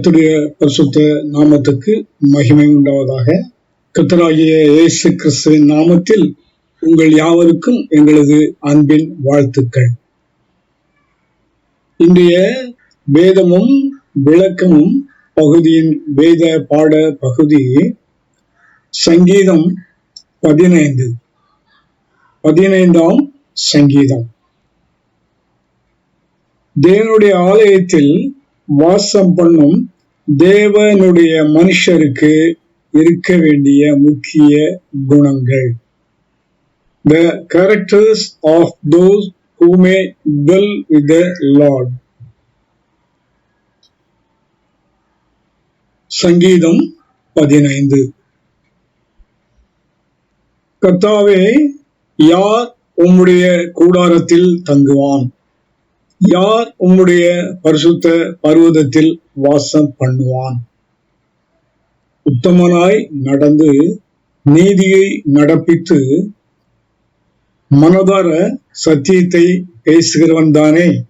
கத்துடைய பரிசுத்த நாமத்துக்கு மகிமை உண்டாவதாக. கத்தராகிய இயேசு கிறிஸ்துவின் நாமத்தில் உங்கள் யாவருக்கும் எங்களது அன்பின் வாழ்த்துக்கள். இன்றைய வேதமும் விளக்கமும் பகுதியின் வேத பாட பகுதி சங்கீதம் பதினைந்து. பதினைந்தாம் சங்கீதம். தேவனுடைய ஆலயத்தில் வாசம் பண்ணும் தேவனுடைய மனுஷருக்கு இருக்க வேண்டிய முக்கிய குணங்கள். The characters of those who may dwell with the Lord சங்கீதம் பதினைந்து. கர்த்தாவே யார் உம்முடைய கூடாரத்தில் தங்குவான்? யார் உம்முடைய பரிசுத்த பர்வதத்தில் வாசம் பண்ணுவான்? உத்தமனாய் நடந்து நீதியை நடப்பித்து மனதார சத்தியத்தை பேசுகிறவன் தானே.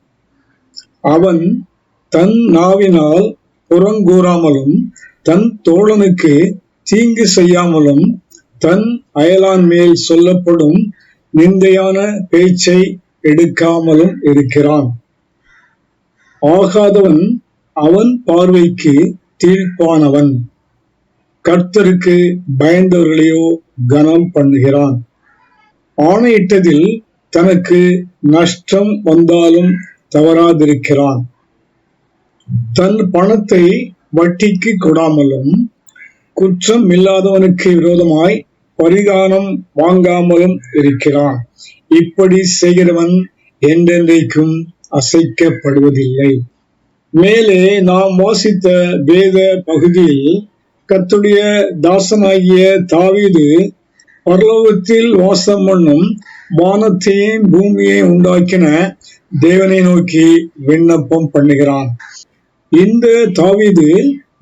அவன் தன் நாவினால் புறங்கூறாமலும் தன் தோழனுக்கு தீங்கு செய்யாமலும் தன் அயலான் மேல் சொல்லப்படும் நிந்தையான பேச்சை எடுக்காமலும் இருக்கிறான். ஆகாதவன் அவன் பார்வைக்கு தீர்ப்பானவன் கர்த்தருக்கு பயந்தவர்களையோ கனம் பண்ணுகிறான். ஆணையிட்டதில் தனக்கு நஷ்டம் வந்தாலும் தவறாதிருக்கிறான். தன் பணத்தை வட்டிக்கு கொடாமலும் குற்றம் இல்லாதவனுக்கு விரோதமாய் பரிதானம் வாங்காமலும் இருக்கிறான். இப்படி செய்கிறவன் என்றென்றைக்கும் அசைக்கப்படுவதில்லை. மேலே நாம் வாசித்த வேத பகுதியில் கத்துடைய தாசனாகிய தாவீது பரலோகத்தில் வாசம் பண்ணும் வானத்தையும் பூமியையும் உண்டாக்கின தேவனை நோக்கி விண்ணப்பம் பண்ணுகிறான். இந்த தாவீது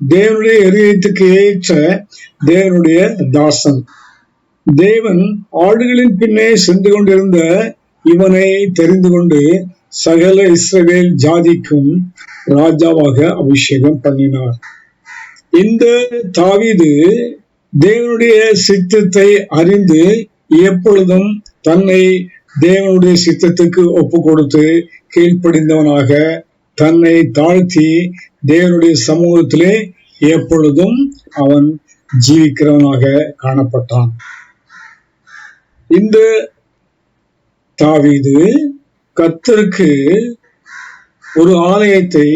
தேவனுடைய எரியத்துக்கு ஏற்ற தேவனுடைய தாசன். தேவன் ஆடுகளின் பின்னே சென்று கொண்டிருந்த இவனை தெரிந்து கொண்டு சகல இஸ்ரவேல் ஜாதிக்கும் ராஜாவாக அபிஷேகம் பண்ணினார். இந்த தாவிது தேவனுடைய சித்தத்தை அறிந்து எப்பொழுதும் தன்னை தேவனுடைய சித்தத்துக்கு ஒப்பு கொடுத்து கீழ்ப்படிந்தவனாக தன்னை தாழ்த்தி தேவனுடைய சமூகத்திலே எப்பொழுதும் அவன் ஜீவிக்கிறவனாக காணப்பட்டான். இந்த தாவீது கத்தருக்கு ஒரு ஆலயத்தை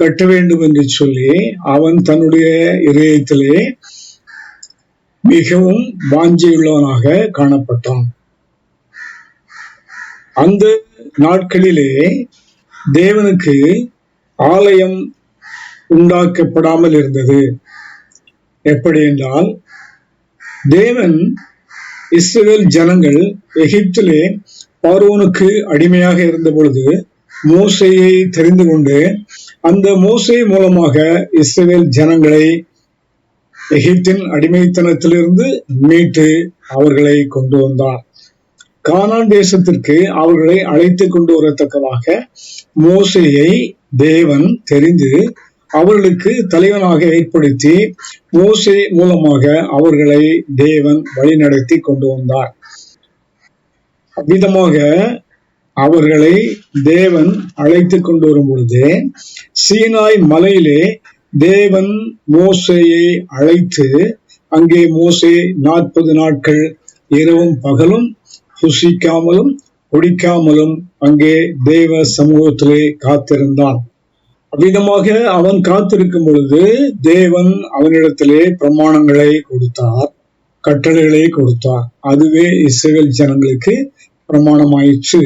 கட்ட வேண்டும் என்று சொல்லி அவன் தன்னுடைய இதயத்திலே மிகவும் வாஞ்சியுள்ளவனாக காணப்பட்டான். அந்த நாட்களிலே தேவனுக்கு ஆலயம் உண்டாக்கப்படாமல் இருந்தது. எப்படி என்றால் தேவன் இஸ்ரேல் ஜனங்கள் எகிப்திலே பார்வோனுக்கு அடிமையாக இருந்த பொழுது மோசையை தெரிந்து கொண்டு அந்த மோசை மூலமாக இஸ்ரேல் ஜனங்களை எகிப்தின் அடிமைத்தனத்திலிருந்து மீட்டு அவர்களை கொண்டு வந்தார் கானான் தேசத்திற்கு அவர்களை அழைத்து கொண்டு வரத்தக்கதாக மோசையை தேவன் தெரிந்து அவர்களுக்கு தலைவனாக ஏற்படுத்தி மோசை மூலமாக அவர்களை தேவன் வழிநடத்தி கொண்டு வந்தார். அவ்விதமாக அவர்களை தேவன் அழைத்து கொண்டு வரும் பொழுது சீனாய் மலையிலே தேவன் மோசையை அழைத்து அங்கே மோசே நாற்பது நாட்கள் இரவும் பகலும் புசிக்காமலும் குடிக்காமலும் அங்கே தேவ சமூகத்திலே காத்திருந்தான். அவ்விதமாக அவன் காத்திருக்கும் பொழுது தேவன் அவனிடத்திலே பிரமாணங்களை கொடுத்தார். கட்டளைகளை கொடுத்தார். அதுவே இஸ்ரேல் ஜனங்களுக்கு பிரமாணமாயிற்று.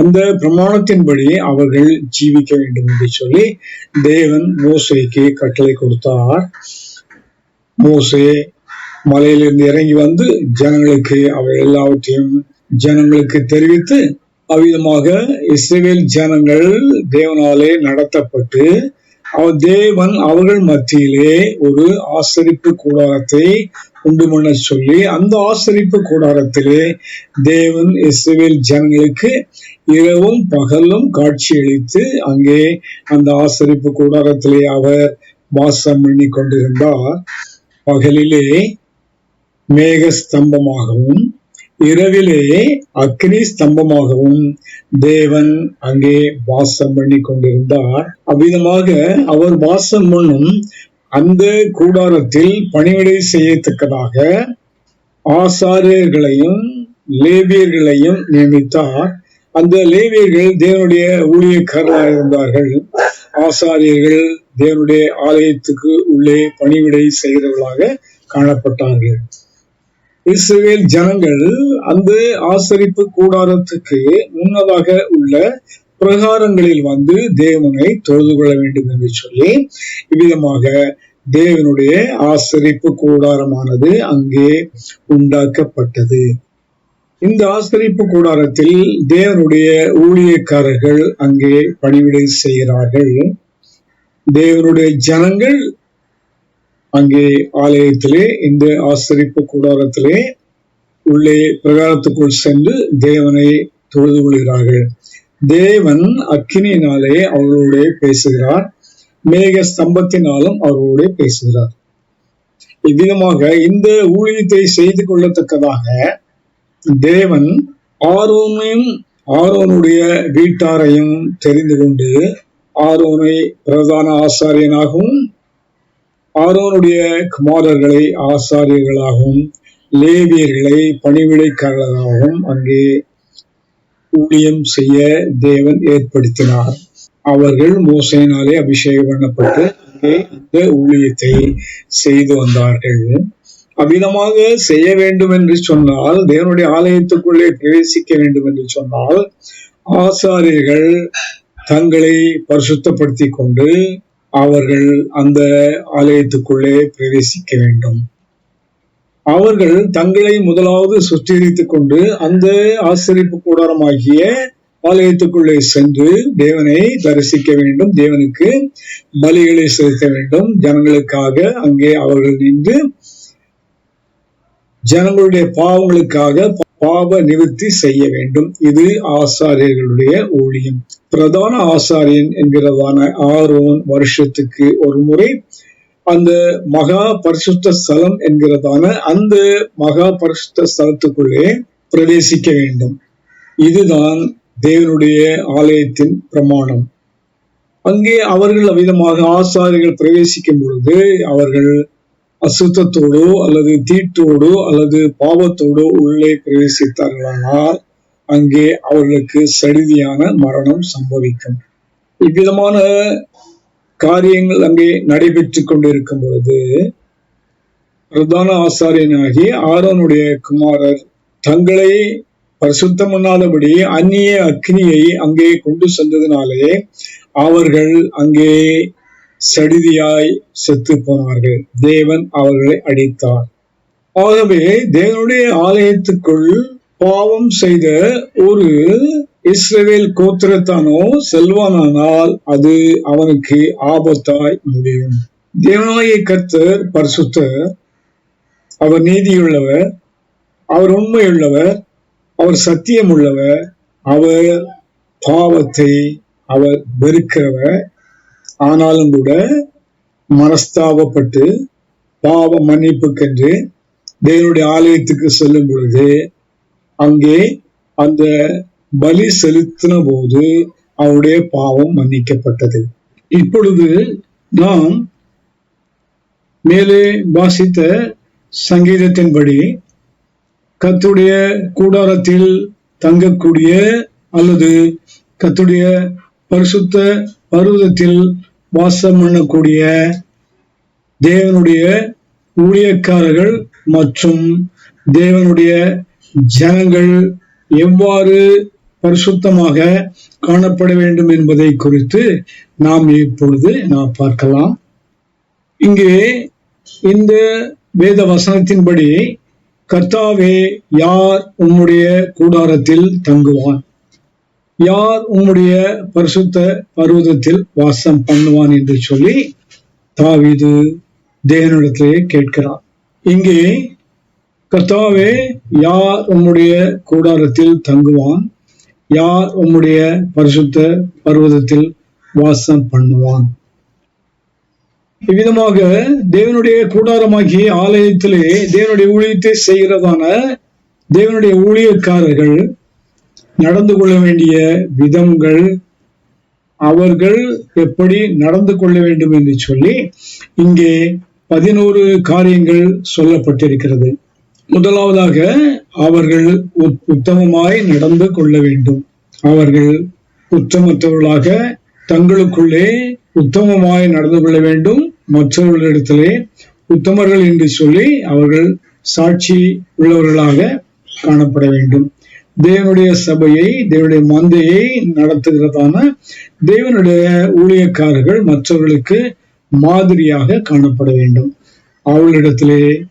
அந்த பிரமாணத்தின்படி அவர்கள் ஜீவிக்க வேண்டும் என்று சொல்லி தேவன் மோசைக்கு கட்டளை கொடுத்தார். மோசே மலையிலிருந்து இறங்கி வந்து ஜனங்களுக்கு அவர் எல்லாவற்றையும் ஜனங்களுக்கு தெரிவித்து அவ்விதமாக இஸ்ரேல் ஜனங்கள் தேவனாலே நடத்தப்பட்டு தேவன் அவர்கள் மத்தியிலே ஒரு ஆசரிப்பு கூடாரத்தை உண்டு பண்ண சொல்லி அந்த ஆசரிப்பு கூடாரத்திலே தேவன் இஸ்ரேல் ஜனங்களுக்கு இரவும் பகலும் காட்சியளித்து அங்கே அந்த ஆசரிப்பு கூடாரத்திலே அவர் வாசம் பண்ணி கொண்டிருந்தார். பகலிலே மேக இரவிலேயே அக்னி ஸ்தம்பமாகவும் தேவன் அங்கே வாசம் பண்ணி கொண்டிருந்தார். அவ்விதமாக அவர் வாசம் பண்ணும் அந்த கூடாரத்தில் பணிவிடை செய்யத்தக்கதாக ஆசாரியர்களையும் லேவியர்களையும் நியமித்தார். அந்த லேவியர்கள் தேவனுடைய ஊழியக்காரராக இருந்தார்கள். ஆசாரியர்கள் தேவனுடைய ஆலயத்துக்கு உள்ளே பணிவிடை செய்கிறவர்களாக காணப்பட்டார்கள். இஸ்ரேல் ஜனங்கள் அந்த ஆசரிப்பு கூடாரத்துக்கு முன்னதாக உள்ள பிரகாரங்களில் வந்து தேவனை தொழுது கொள்ள வேண்டும் என்று சொல்லி இவ்விதமாக தேவனுடைய ஆசரிப்பு கூடாரமானது அங்கே உண்டாக்கப்பட்டது. இந்த ஆசரிப்பு கூடாரத்தில் தேவனுடைய ஊழியக்காரர்கள் அங்கே பணிவிடை செய்கிறார்கள். தேவனுடைய ஜனங்கள் அங்கே ஆலயத்திலே இந்த ஆசரிப்பு கூடாரத்திலே உள்ளே பிரகாரத்துக்குள் சென்று தேவனை தொழுது கொள்கிறார்கள். தேவன் அக்கினியினாலே அவர்களோட பேசுகிறார். மேக ஸ்தம்பத்தினாலும் அவர்களோட பேசுகிறார். இவ்விதமாக இந்த ஊழியத்தை செய்து கொள்ளத்தக்கதாக தேவன் ஆரோனையும் ஆரோனுடைய வீட்டாரையும் தெரிந்து கொண்டு ஆரோனை பிரதான ஆசாரியனாகவும் ஆரோனுடைய குமாரர்களை ஆசாரியர்களாகவும் லேவியர்களை பணிவிடைக்காரர்களாகவும் அங்கே ஊழியம் செய்ய தேவன் ஏற்படுத்தினார். அவர்கள் மோசையினாலே அபிஷேகம் பண்ணப்பட்டு அங்கே இந்த ஊழியத்தை செய்து வந்தார்கள். அவ்விதமாக செய்ய வேண்டும் என்று சொன்னால் தேவனுடைய ஆலயத்துக்குள்ளே பிரவேசிக்க வேண்டும் என்று சொன்னால் ஆசாரியர்கள் தங்களை பரிசுத்தப்படுத்திக் கொண்டு அவர்கள் அந்த ஆலயத்துக்குள்ளே பிரவேசிக்க வேண்டும். அவர்கள் தங்களை முதலாவது சுத்திகரித்துக் கொண்டு அந்த ஆசிரிப்பு கூடாரமாகிய ஆலயத்துக்குள்ளே சென்று தேவனை தரிசிக்க வேண்டும். தேவனுக்கு பலிகளை செலுத்த வேண்டும். ஜனங்களுக்காக அங்கே அவர்கள் நின்று ஜனங்களுடைய பாவங்களுக்காக பாவ நிவர்த்தி செய்ய வேண்டும். இது ஆசாரியர்களுடைய ஊழியம். பிரதான ஆசாரியன் என்கிறதான ஆரோன் வருஷத்துக்கு ஒரு முறை அந்த மகா பரிசுத்த ஸ்தலம் என்கிறதான அந்த மகா பரிசுத்த ஸ்தலத்துக்குள்ளே பிரவேசிக்க வேண்டும். இதுதான் தேவனுடைய ஆலயத்தின் பிரமாணம். அங்கே அவர்கள் அவ்விதமாக ஆசாரிகள் பிரவேசிக்கும் பொழுது அவர்கள் அசுத்தத்தோடோ அல்லது தீட்டோடோ அல்லது பாவத்தோடோ உள்ளே பிரவேசித்தார்களானால் அங்கே அவர்களுக்கு சரிதியான மரணம் சம்பவிக்கும். இவ்விதமான காரியங்கள் அங்கே நடைபெற்று கொண்டிருக்கும் பொழுது பிரதான ஆசாரியனாகி ஆரோனுடைய குமாரர் தங்களை பரிசுத்தம் பண்ணாதபடி அந்நிய அக்னியை அங்கே கொண்டு சென்றதினாலே அவர்கள் அங்கே சடிதியாய் செத்து போனார்கள் தேவன் அவர்களை அடித்தார். ஆகவே தேவனுடைய ஆலயத்துக்குள் பாவம் செய்த ஒரு இஸ்ரவேல் கோத்திரத்தானோ செல்வானானால் அது அவனுக்கு ஆபத்தாய் முடியும். தேவனாய கர்த்தர் பரிசுத்தர் அவர் நீதியுள்ளவர் அவர் உண்மையுள்ளவர் அவர் சத்தியம் உள்ளவர் அவர் பாவத்தை அவர் வெறுக்கிறவர். ஆனாலும் கூட மனஸ்தாபப்பட்டு பாவ மன்னிப்புக்கென்று தேவனுடைய ஆலயத்துக்கு செல்லும் பொழுது அங்கே அந்த பலி செலுத்தின போது அவருடைய பாவம் மன்னிக்கப்பட்டது. இப்பொழுது நாம் மேலே வாசித்த சங்கீதத்தின்படி கத்துடைய கூடாரத்தில் தங்கக்கூடிய அல்லது கத்துடைய பரிசுத்த பருவதத்தில் வாசம் பண்ணக்கூடிய தேவனுடைய ஊழியக்காரர்கள் மற்றும் தேவனுடைய ஜனங்கள் எவ்வாறு பரிசுத்தமாக காணப்பட வேண்டும் என்பதை குறித்து நாம் இப்பொழுது நாம் பார்க்கலாம். இங்கே இந்த வேத வசனத்தின்படி கர்த்தாவே யார் உம்முடைய கூடாரத்தில் தங்குவான் யார் உம்முடைய பரிசுத்த பருவதத்தில் வாசம் பண்ணுவான் என்று சொல்லி தாவிது தேவனிடத்திலே கேட்கிறார். இங்கே கர்த்தாவே யார் உம்முடைய கூடாரத்தில் தங்குவான்? யார் உம்முடைய பரிசுத்த பருவதத்தில் வாசம் பண்ணுவான்? இவ்விதமாக தேவனுடைய கூடாரமாகிய ஆலயத்திலே தேவனுடைய ஊழியத்தை செய்கிறதான தேவனுடைய ஊழியக்காரர்கள் நடந்து கொள்ள வேண்டிய விதங்கள் அவர்கள் எப்படி நடந்து கொள்ள வேண்டும் என்று சொல்லி இங்கே பதினோரு காரியங்கள் சொல்லப்பட்டிருக்கிறது. முதலாவதாக அவர்கள் உத்- உத்தமமாய் நடந்து கொள்ள வேண்டும். அவர்கள் உத்தமத்தவர்களாக தங்களுக்குள்ளே உத்தமமாய் நடந்து கொள்ள வேண்டும். மற்றவர்களிடத்திலே உத்தமர்கள் என்று சொல்லி அவர்கள் சாட்சி உள்ளவர்களாக காணப்பட வேண்டும். தேவனுடைய சபையை தேவனுடைய மந்தையை நடத்துகிறதான தேவனுடைய ஊழியக்காரர்கள் மற்றவர்களுக்கு மாதிரியாக காணப்பட வேண்டும். அவர்களிடத்திலே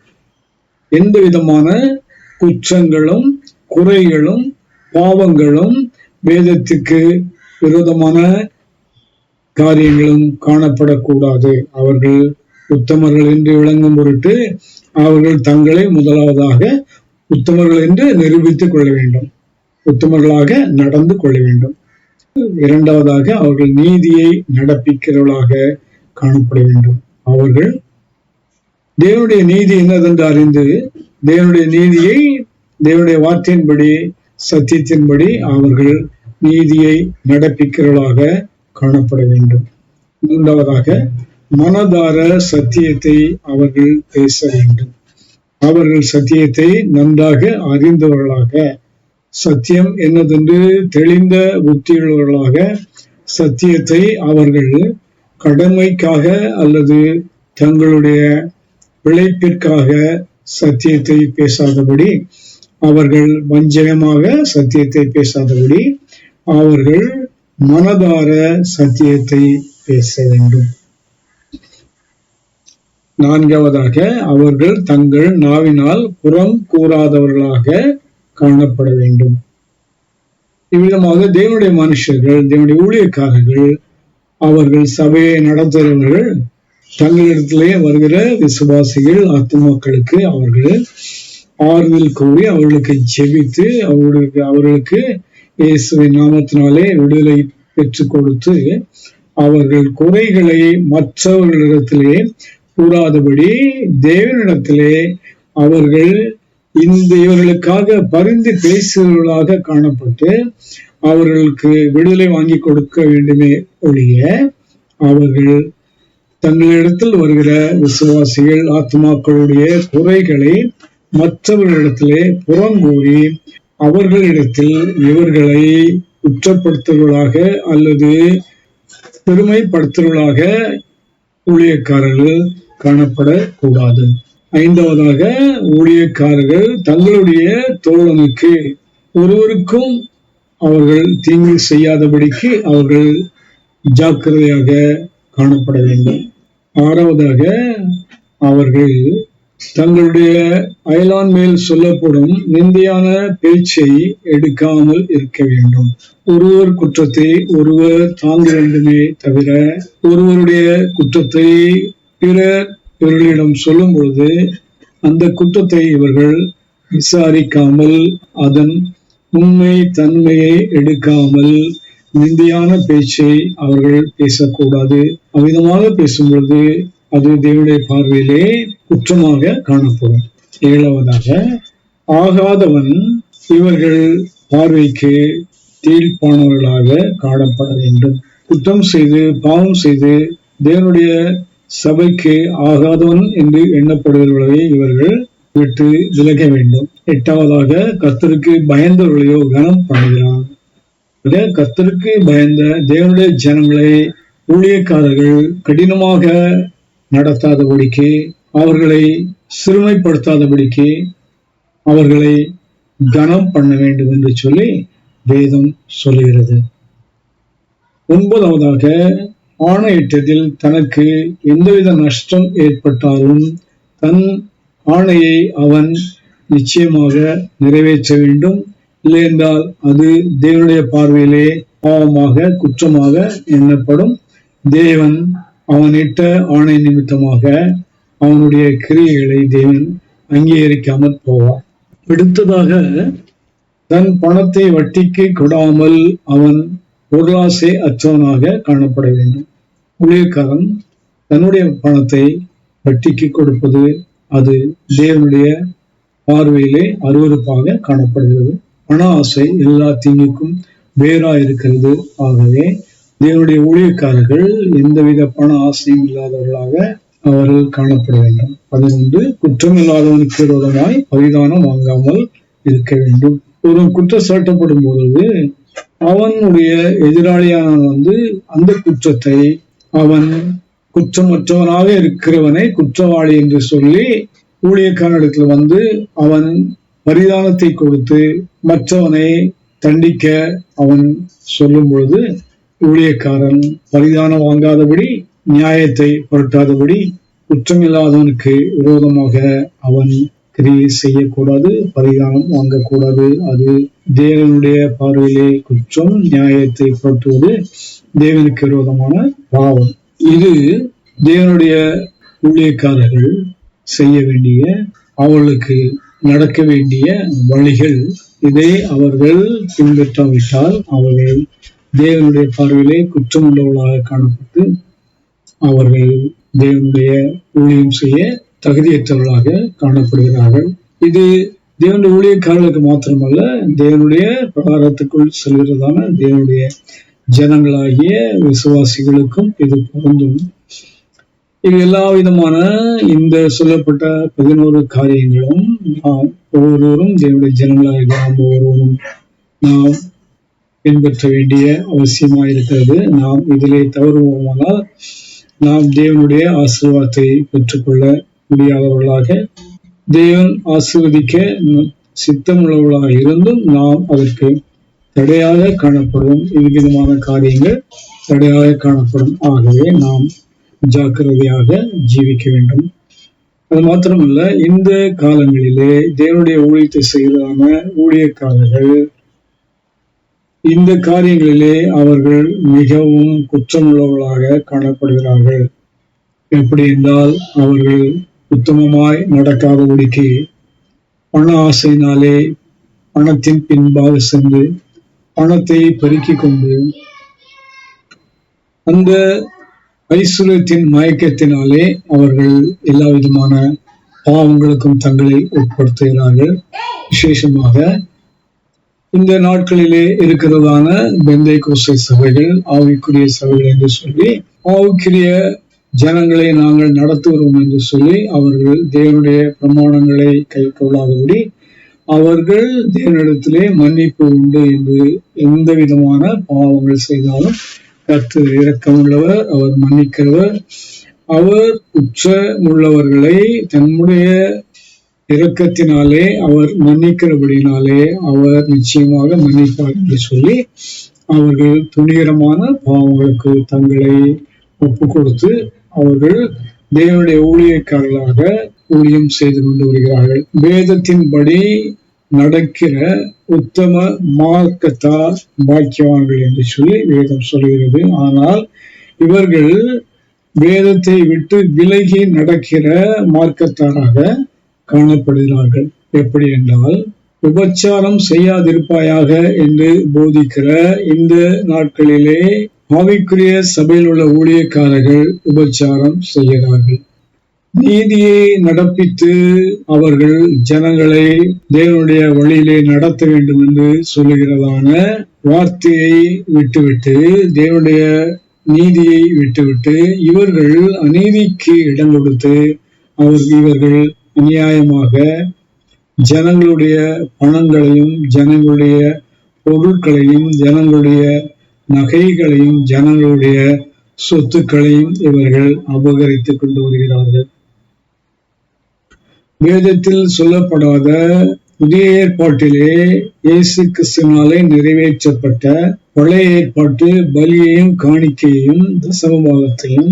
எந்த விதமான குற்றங்களும் குறைகளும் பாவங்களும் வேதத்துக்கு விரோதமான காரியங்களும் காணப்படக்கூடாது. அவர்கள் உத்தமர்கள் என்று விளங்கும் பொருட்டு அவர்கள் தங்களை முதலாவதாக உத்தமர்கள் என்று நிரூபித்துக் கொள்ள வேண்டும். உத்தமர்களாக நடந்து கொள்ள வேண்டும். இரண்டாவதாக அவர்கள் நீதியை நடப்பிக்கிறவர்களாக காணப்பட வேண்டும். அவர்கள் தேவனுடைய நீதி என்னதென்று அறிந்து தேவனுடைய நீதியை தேவனுடைய வார்த்தையின்படி சத்தியத்தின்படி அவர்கள் நீதியை நடப்பிக்கிறவர்களாக காணப்பட வேண்டும். மூன்றாவதாக மனதார சத்தியத்தை அவர்கள் பேச வேண்டும். அவர்கள் சத்தியத்தை நன்றாக அறிந்தவர்களாக சத்தியம் என்னதென்று தெளிந்த புத்தியுள்ளவர்களாக சத்தியத்தை அவர்கள் கடமைக்காக அல்லது தங்களுடைய பிழைப்பிற்காக சத்தியத்தை பேசாதபடி அவர்கள் வஞ்சகமாக சத்தியத்தை பேசாதபடி அவர்கள் மனதார சத்தியத்தை பேச வேண்டும். நான்காவதாக அவர்கள் தங்கள் நாவினால் புறம் கூறாதவர்களாக காணப்பட வேண்டும். இவ்விதமாக தேவனுடைய மனுஷர்கள் தேவனுடைய ஊழியக்காரர்கள் அவர்கள் சபையை நடத்துகிறவர்கள் தங்களிடத்திலே வருகிற விசுவாசிகள் ஆத்துமாக்களுக்கு அவர்கள் ஆறுதல் கூறி அவர்களுக்கு ஜெபித்து அவர்களுக்கு அவர்களுக்கு இயேசுவின் நாமத்தினாலே விடுதலை பெற்றுக் கொடுத்து அவர்கள் குறைகளை மற்றவர்களிடத்திலே கூறாதபடி தேவனிடத்திலே அவர்கள் இந்த இவர்களுக்காக பரிந்து பேசுகிறவர்களாக காணப்பட்டு அவர்களுக்கு விடுதலை வாங்கி கொடுக்க வேண்டுமே ஒழிய அவர்கள் தங்களிடத்தில் வருகிற விசுவாசிகள் ஆத்மாக்களுடைய குறைகளை மற்றவர்களிடத்திலே புறங்கூறி அவர்களிடத்தில் இவர்களை குற்றப்படுத்துவர்களாக அல்லது பெருமைப்படுத்துவர்களாக ஊழியக்காரர்கள் காணப்படக்கூடாது. ஐந்தாவதாக ஊழியக்காரர்கள் தங்களுடைய தோழனுக்கு ஒருவருக்கும் அவர்கள் தீங்கு செய்யாதபடிக்கு அவர்கள் ஜாக்கிரதையாக காணப்பட வேண்டும். ஆறாவதாக அவர்கள் தங்களுடைய அயலான் மேல் சொல்லப்படும் நிந்தையான பேச்சை எடுக்காமல் இருக்க வேண்டும். ஒருவர் குற்றத்தை ஒருவர் தாங்க வேண்டுமே தவிர ஒருவருடைய குற்றத்தை பிறர் இவர்களிடம் சொல்லும் பொழுது அந்த குற்றத்தை இவர்கள் விசாரிக்காமல் அதன் உண்மை தன்மையை எடுக்காமல் நிந்தியான பேச்சை அவர்கள் பேசக்கூடாது. அவ்விதமாக பேசும் பொழுது அது தேவனுடைய பார்வையிலே குற்றமாக காணப்படும். ஏழாவதாக ஆகாதவன் இவர்கள் பார்வைக்கு தீர்ப்பானவர்களாக காணப்பட வேண்டும். குற்றம் செய்து பாவம் செய்து தேவனுடைய சபைக்கு ஆகாதவன் என்று எண்ணப்படுகிறவர்களை இவர்கள் விட்டு விலக வேண்டும். எட்டாவதாக கத்தருக்கு பயந்தவர்களையோ கனம் பண்ணுகிறான். கத்தருக்கு பயந்த தேவனுடைய ஜனங்களை ஊழியக்காரர்கள் கடினமாக நடத்தாதபடிக்கு அவர்களை சிறுமைப்படுத்தாதபடிக்கு அவர்களை கனம் பண்ண வேண்டும் என்று சொல்லி வேதம் சொல்லுகிறது. ஒன்பதாவதாக ஆணையிட்டதில் தனக்கு எந்தவித நஷ்டம் ஏற்பட்டாலும் தன் ஆணையை அவன் நிச்சயமாக நிறைவேற்ற வேண்டும். இல்லையென்றால் அது தேவனுடைய பார்வையிலே பாவமாக குற்றமாக எண்ணப்படும். தேவன் அவனிட்ட ஆணை நிமித்தமாக அவனுடைய கிரியைகளை தேவன் அங்கீகரிக்காமல் போவார். அடுத்ததாக தன் பணத்தை வட்டிக்கு கொடாமல் அவன் பொருளாசை அற்றவனாக காணப்பட வேண்டும். ஊழியக்காரன் தன்னுடைய பணத்தை வட்டிக்கு கொடுப்பது அது தேவனுடைய பார்வையிலே அருவறுப்பாக காணப்படுகிறது. பண ஆசை எல்லா தீங்குக்கும் வேறா இருக்கிறது ஆகவே தேவனுடைய ஊழியக்காரர்கள் எந்தவித பண ஆசையும் இல்லாதவர்களாக அவர்கள் காணப்பட வேண்டும். பதினொன்று குற்றம் இல்லாதவனுக்கு விரோதமாய் பரிதானம் வாங்காமல் இருக்க வேண்டும். ஒரு குற்றம் சாட்டப்படும் பொழுது அவனுடைய எதிராளியானவன் வந்து அந்த குற்றத்தை அவன் குற்றமற்றவனாக இருக்கிறவனை குற்றவாளி என்று சொல்லி ஊழியக்காரனிடத்துல வந்து அவன் பரிதானத்தை கொடுத்து மற்றவனை தண்டிக்க அவன் சொல்லும் பொழுது ஊழியக்காரன் பரிதானம் வாங்காதபடி நியாயத்தை புரட்டாதபடி குற்றமில்லாதவனுக்கு விரோதமாக அவன் கிரியை செய்யக்கூடாது பரிகாரம் வாங்கக்கூடாது. அது தேவனுடைய பார்வையிலே குற்றம் நியாயத்தை புரட்டுவது தேவனுக்கு விரோதமான பாவம். இது தேவனுடைய ஊழியக்காரர்கள் செய்ய வேண்டிய அவர்களுக்கு நடக்க வேண்டிய வழிகள். இதை அவர்கள் பின்பற்றாவிட்டால் அவர்கள் தேவனுடைய பார்வையிலே குற்றம் உள்ளவர்களாக காணப்பட்டு அவர்கள் தேவனுடைய ஊழியம் செய்ய தகுதியற்றவர்களாக காணப்படுகிறார்கள். இது தேவனுடைய ஊழியக்காரர்களுக்கு மாத்திரமல்ல தேவனுடைய பிரகாரத்துக்குள் செல்கிறதான தேவனுடைய ஜனங்களாகிய விசுவாசிகளுக்கும் இது பொருந்தும். இது எல்லா விதமான இந்த சொல்லப்பட்ட பதினோரு காரியங்களும் நாம் ஒவ்வொருவரும் தேவனுடைய ஜனங்களாக நாம் ஒவ்வொருவரும் நாம் பின்பற்ற வேண்டிய அவசியமாக இருக்கிறது நாம் இதிலே தவறுவோமானால் நாம் தேவனுடைய ஆசீர்வாதத்தை பெற்றுக்கொள்ள முடியாதவர்களாக தேவன் ஆசீர்வதிக்க சித்தமுள்ளவர்களாக இருந்தும் நாம் அதற்கு தடையாக காணப்படும் இவ்விதமான காரியங்கள் தடையாக காணப்படும். ஆகவே நாம் ஜாக்கிரதையாக ஜீவிக்க வேண்டும். அது மாத்திரமல்ல இந்த காலங்களிலே தேவனுடைய ஊழியத்தை செய்தான ஊழியக்காரர்கள் இந்த காரியங்களிலே அவர்கள் மிகவும் குற்றமுள்ளவர்களாக காணப்படுகிறார்கள். எப்படி என்றால் அவர்கள் உத்தமமாய் நடக்காதபடிக்கு பண ஆசையினாலே பணத்தின் பின்பாக சென்று பணத்தை பெருக்கிக் கொண்டு அந்த ஐஸ்வர்யத்தின் மயக்கத்தினாலே அவர்கள் எல்லா விதமான பாவங்களுக்கும் தங்களை உட்படுத்துகிறார்கள். விசேஷமாக இந்த நாட்களிலே இருக்கிறதான பெந்தை கோசை சபைகள் ஆவிக்குரிய சபைகள் என்று சொல்லி ஆவிக்குரிய ஜனங்களை நாங்கள் நடத்துகிறோம் என்று சொல்லி அவர்கள் தேவனுடைய பிரமாணங்களை கைக்கொள்ளாதபடி அவர்கள் தேவனிடத்திலே மன்னிப்பு உண்டு என்று எந்த விதமான பாவங்கள் செய்தாலும் கத்து இரக்கமுள்ளவர் அவர் மன்னிக்கிறவர். அவர் உச்சமுள்ளவர்களை தன்னுடைய இரக்கத்தினாலே அவர் மன்னிக்கிறபடினாலே அவர் நிச்சயமாக மன்னிப்பார் என்று சொல்லி அவர்கள் துணிகரமான பாவங்களுக்கு தங்களை ஒப்பு கொடுத்து அவர்கள் தேவனுடைய ஊழியக்காரர்களாக ஊழியம் செய்து கொண்டு வருகிறார்கள். வேதத்தின்படி நடக்கிற உத்தம மார்க்கத்தார் பாக்கியவான்கள் என்று சொல்லி வேதம் சொல்கிறது. ஆனால் இவர்கள் வேதத்தை விட்டு விலகி நடக்கிற மார்க்கத்தாராக காணப்படுகிறார்கள். எப்படி என்றால் உபச்சாரம் செய்யாதிருப்பாயாக என்று போதிக்கிற இந்த நாட்களிலே ஆவிக்குரிய சபையில் உள்ள ஊழியக்காரர்கள் உபச்சாரம் செய்கிறார்கள். நீதியை நடப்பித்து அவர்கள் ஜனங்களை தேவனுடைய வழியிலே நடத்த வேண்டும் என்று சொல்லுகிறதான வார்த்தையை விட்டுவிட்டு தேவனுடைய நீதியை விட்டுவிட்டு இவர்கள் அநீதிக்கு இடம் கொடுத்து அவர் இவர்கள் அநியாயமாக ஜனங்களுடைய பணங்களையும் ஜனங்களுடைய பொருட்களையும் ஜனங்களுடைய நகைகளையும் ஜனங்களுடைய சொத்துக்களையும் இவர்கள் அபகரித்துக் கொண்டு வருகிறார்கள். வேதத்தில் சொல்லப்படாத புதிய ஏற்பாட்டிலே இயேசு கிறிஸ்துவினாலே நிறைவேற்றப்பட்ட பழைய ஏற்பாட்டு பலியையும் காணிக்கையையும் தசமபாகத்தையும்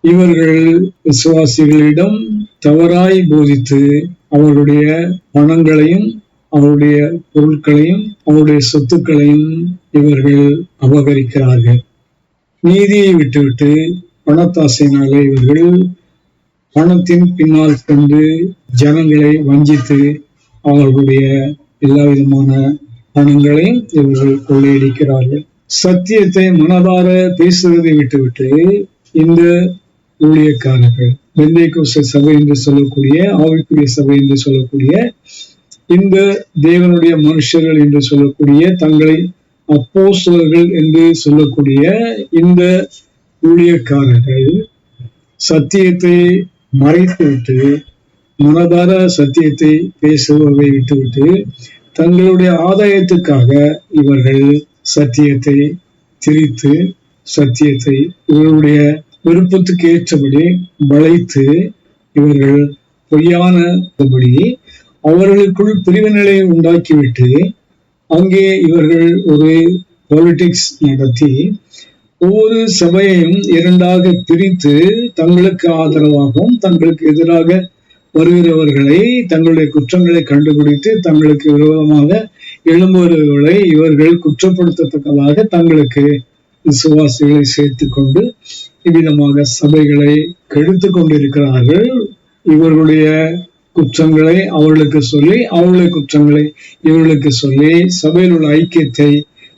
இவர்கள் விசுவாசிகளிடம் தவறாய் போதித்து அவருடைய பணங்களையும் அவருடைய பொருட்களையும் அவருடைய சொத்துக்களையும் இவர்கள் அபகரிக்கிறார்கள். நீதியை விட்டுவிட்டு பணத்தாசையினாலே இவர்கள் பணத்தின் பின்னால் சென்று ஜனங்களை வஞ்சித்து அவர்களுடைய எல்லா விதமான பணங்களையும் இவர்கள் கொள்ளையடிக்கிறார்கள். சத்தியத்தை மனதார பேசுவதை விட்டுவிட்டு இந்த ஊழியக்காரர்கள் வெந்தைக்கோச சபை என்று சொல்லக்கூடிய ஆவிக்குரிய சபை என்று சொல்லக்கூடிய இந்த தேவனுடைய மனுஷர்கள் என்று சொல்லக்கூடிய தங்களை அப்போஸ்தலர்கள் என்று சொல்லக்கூடிய இந்த ஊழியக்காரர்கள் சத்தியத்தை மறைத்துவிட்டு மனதார சத்தியத்தை பேசுவதை விட்டுவிட்டு தங்களுடைய ஆதாயத்துக்காக இவர்கள் சத்தியத்தை திரித்து சத்தியத்தை இவருடைய விருப்பத்துக்கு ஏற்றபடி வளைத்து இவர்கள் பொய்யானபடி அவர்களுக்குள் பிரிவு நிலையை உண்டாக்கிவிட்டு அங்கே இவர்கள் ஒரு பாலிடிக்ஸ் நடத்தி ஒவ்வொரு சபையையும் இரண்டாக பிரித்து தங்களுக்கு ஆதரவாகவும் தங்களுக்கு எதிராக வருகிறவர்களை தங்களுடைய குற்றங்களை கண்டுபிடித்து தங்களுக்கு விரோதமாக எழும்புகிறவர்களை இவர்கள் குற்றப்படுத்தத்தக்கதாக தங்களுக்கு விசுவாசிகளை சேர்த்து கொண்டு இவ்விதமாக சபைகளை கெடுத்து கொண்டிருக்கிறார்கள். இவர்களுடைய குற்றங்களை அவர்களுக்கு சொல்லி அவர்களுடைய குற்றங்களை இவர்களுக்கு சொல்லி சபையில் உள்ள ஐக்கியத்தை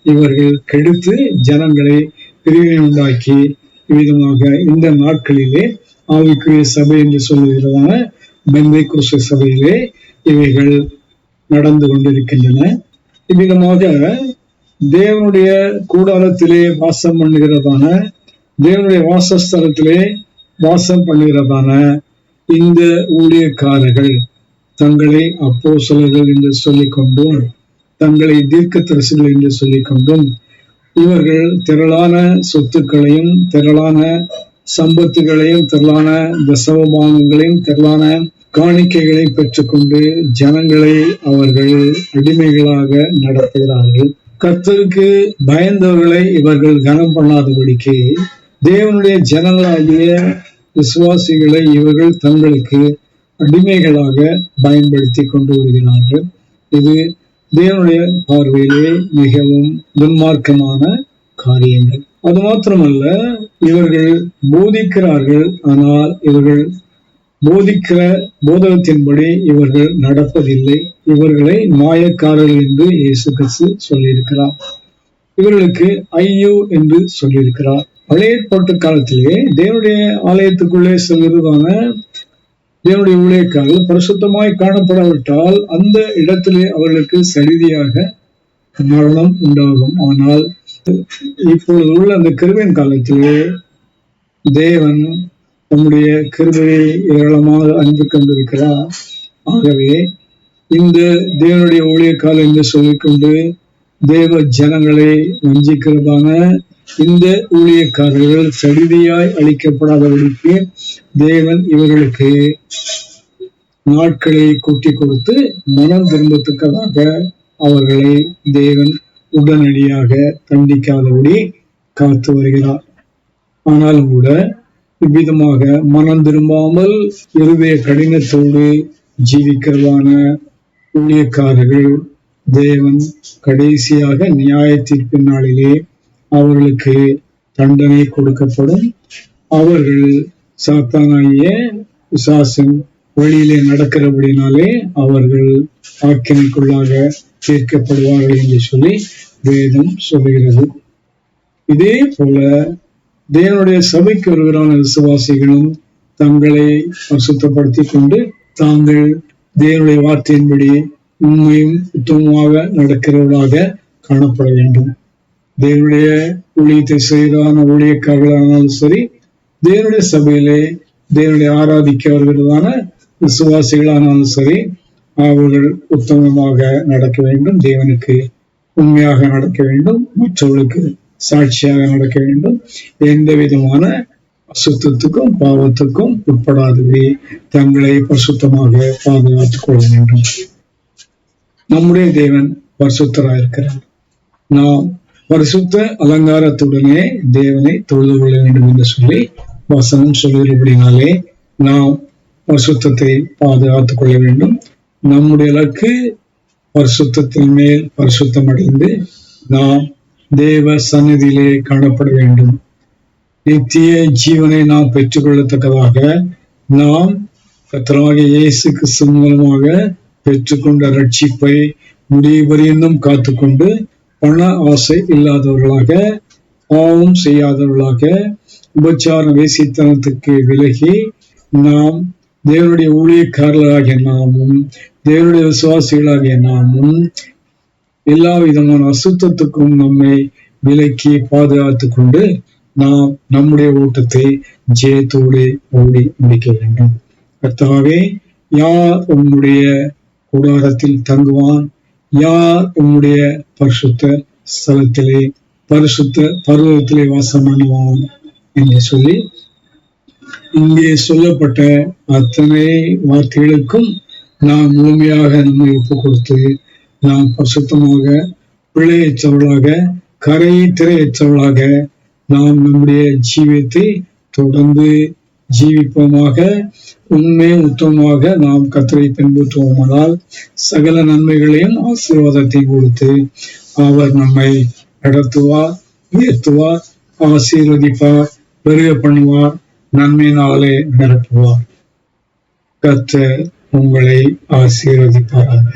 இவர்கள் கெடுத்து ஜனங்களை பிரிவினை உண்டாக்கி இவ்விதமாக இந்த நாட்களிலே ஆவிக்குரிய சபை என்று சொல்லுகிறதான பெந்தை குருச சபையிலே இவைகள் நடந்து கொண்டிருக்கின்றன. இவ்விதமாக தேவனுடைய கூடாரத்திலே வாசம் பண்ணுகிறதான தேவனுடைய வாசஸ்தலத்திலே வாசம் பண்ணுகிறதான இந்த ஊழியக்காரர்கள் தங்களை அப்போ என்று சொல்லிக்கொண்டும் தங்களை தீர்க்க தரிசுகள் என்று சொல்லிக் கொண்டும் இவர்கள் திரளான சொத்துக்களையும் திரளான சம்பத்துகளையும் திரளான தசவபாகங்களையும் திரளான காணிக்கைகளை பெற்றுக்கொண்டு ஜனங்களை அவர்கள் அடிமைகளாக நடத்துகிறார்கள். கர்த்தருக்கு பயந்தவர்களை இவர்கள் கனம் பண்ணாதபடிக்கு தேவனுடைய ஜனங்களாகிய விசுவாசிகளை இவர்கள் தங்களுக்கு அடிமைகளாக பயன்படுத்தி கொண்டு வருகிறார்கள். இது தேவனுடைய பார்வையிலே மிகவும் துன்மார்க்கமான காரியங்கள். அது மாத்திரமல்ல இவர்கள் போதிக்கிறார்கள் ஆனால் இவர்கள் போதிக்கிற போதகத்தின்படி இவர்கள் நடப்பதில்லை. இவர்களை மாயக்காரர்கள் என்று இயேசு கிறிஸ்து சொல்லியிருக்கிறார். இவர்களுக்கு ஐயோ என்று சொல்லியிருக்கிறார். பழைய ஏற்பாட்டு காலத்திலே தேவனுடைய ஆலயத்துக்குள்ளே செல்வதான தேவனுடைய ஊழியக்காரர்கள் பரிசுத்தமாய் காணப்படாவிட்டால் அந்த இடத்திலே அவர்களுக்கு சரிதியாக மரணம் உண்டாகும். ஆனால் இப்பொழுது உள்ள அந்த கிருவின் காலத்திலே தேவன் தம்முடைய கிருபையை ஏராளமாக அன்பு கொண்டிருக்கிறார். ஆகவே இந்த தேவனுடைய ஊழியக்காலம் என்று சொல்லிக்கொண்டு தேவ ஜனங்களை வஞ்சிக்கிறதான இந்த ஊழியக்காரர்கள் சரிதையாய் அளிக்கப்படாதபடிக்கு தேவன் இவர்களுக்கு நாட்களை கூட்டி கொடுத்து மனம் திரும்பத்தக்கதாக அவர்களை தேவன் உடனடியாக தண்டிக்காதபடி காத்து வருகிறார். ஆனாலும் கூட இவ்விதமாக மனம் திரும்பாமல் இருதய கடினத்தோடு ஜீவிக்கிறதான ஊழியக்காரர்கள் தேவன் கடைசியாக நியாய தீர்ப்பின் நாளிலே அவர்களுக்கு தண்டனை கொடுக்கப்படும். அவர்கள் சாத்தானாகிய விசாசன் வழியிலே நடக்கிறபடினாலே அவர்கள் ஆக்கினைக்குள்ளாக தீர்க்கப்படுவார்கள் என்று சொல்லி வேதம் சொல்லுகிறது. இதே போல தேவனுடைய சபைக்கு வருகிறான விசுவாசிகளும் தங்களை அசுத்தப்படுத்திக் கொண்டு தாங்கள் தேவனுடைய வார்த்தையின்படி உண்மையும் உத்தமமாக நடக்கிறவர்களாக காணப்பட வேண்டும். தேவனுடைய ஊழியத்தை செய்தான ஊழியக்காரர்களானாலும் சரி தேவனுடைய சபையிலே தேவனுடைய ஆராதிக்க விசுவாசிகளானாலும் சரி அவர்கள் உத்தமமாக நடக்க வேண்டும் தேவனுக்கு உண்மையாக நடக்க வேண்டும் மற்றவர்களுக்கு சாட்சியாக நடக்க வேண்டும். எந்த விதமான அசுத்தத்துக்கும் பாவத்துக்கும் உட்படாதபடி தங்களை பரிசுத்தமாக பாதுகாத்துக் கொள்ள வேண்டும். நம்முடைய தேவன் பரிசுத்தராயிருக்கிறார். நாம் பரிசுத்த அலங்காரத்துடனே தேவனை தொழுது கொள்ள வேண்டும் என்று சொல்லி வசனம் சொல்கிறபடினாலே நாம் பரிசுத்தத்தை பாதுகாத்துக் கொள்ள வேண்டும். நம்முடைய இலக்கு பரிசுத்தத்தின் மேல் பரிசுத்தம் அடைந்து நாம் தேவ சந்நிதியிலே காணப்பட வேண்டும். நித்திய ஜீவனை நாம் பெற்றுக்கொள்ளத்தக்கதாக நாம் கத்தராகிய இயேசு கிறிஸ்து மூலமாக பெற்றுக்கொண்ட ரட்சிப்பை முடிவு பரியந்தம் காத்துக்கொண்டு பண ஆசை இல்லாதவர்களாக பாவம் செய்யாதவர்களாக உபச்சார வேசித்தனத்துக்கு விலகி நாம் தேவனுடைய ஊழியக்காரர்களாகிய நாமும் தேவனுடைய விசுவாசிகளாகிய நாமும் எல்லா விதமான அசுத்தத்துக்கும் நம்மை விலக்கி பாதுகாத்துக் கொண்டு நாம் நம்முடைய ஓட்டத்தை ஜெயத்தோடு ஓடி முடிக்க வேண்டும். கர்த்தாவே யார் உன்னுடைய கூடாரத்தில் தங்குவான்? யார் உம்முடைய பரிசுத்த ஸ்தலத்திலே பரிசுத்த பருவத்திலே வாசம் பண்ணுவோம் என்று சொல்லி இங்கே சொல்லப்பட்ட அத்தனை வார்த்தைகளுக்கும் நாம் முழுமையாக நம்மை ஒப்பு கொடுத்து நாம் பரிசுத்தமாக பிழையற்றவர்களாக கரை திரையற்றவர்களாக நாம் நம்முடைய ஜீவியத்தை தொடர்ந்து ஜீவிப்போமாக உண்மை உத்தமமாக நாம் கத்தரை பின்பற்றுவோமானால் சகல நன்மைகளையும் ஆசீர்வாதத்தை கொடுத்து அவர் நம்மை நடத்துவார் உயர்த்துவார் ஆசீர்வதிப்பார் பெருக பண்ணுவார் நன்மையினாலே நிரப்புவார். கத்த உங்களை ஆசீர்வதிப்பாராக.